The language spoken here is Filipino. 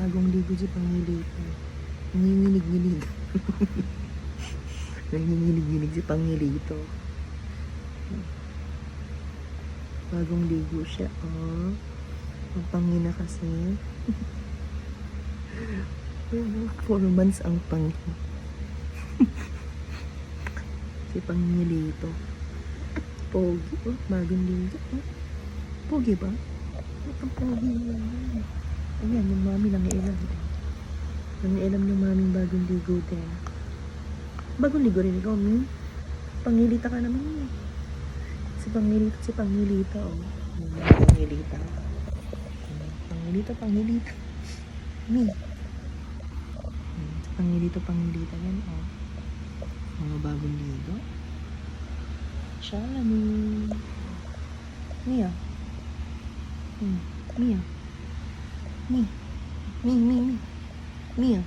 Bagong ligo si Pangilito. Nanginginig-ginig. Nanginginig-ginig si Pangilito. Bagong ligo siya, oh. Ang pangina kasi. Four months ang pangi. si Pangilito. Pogi, oh. Bagong ligo, oh. Pogi ba? Ang pogi naman. Nangiilam yung maming bagong ligo din. Bagong ligo rin ikaw, Mi. Pangilita ka naman, Mi. Si Pangilita, si Pangilita, oh. Pangilita. Pangilita, Pangilita. Mi. Si Pangilita, Pangilita yan, oh. Mga bagong ligo. Shala, Mi. Mia. Hmm. Mia. Mi. Mi, Mi, Mi. Mia.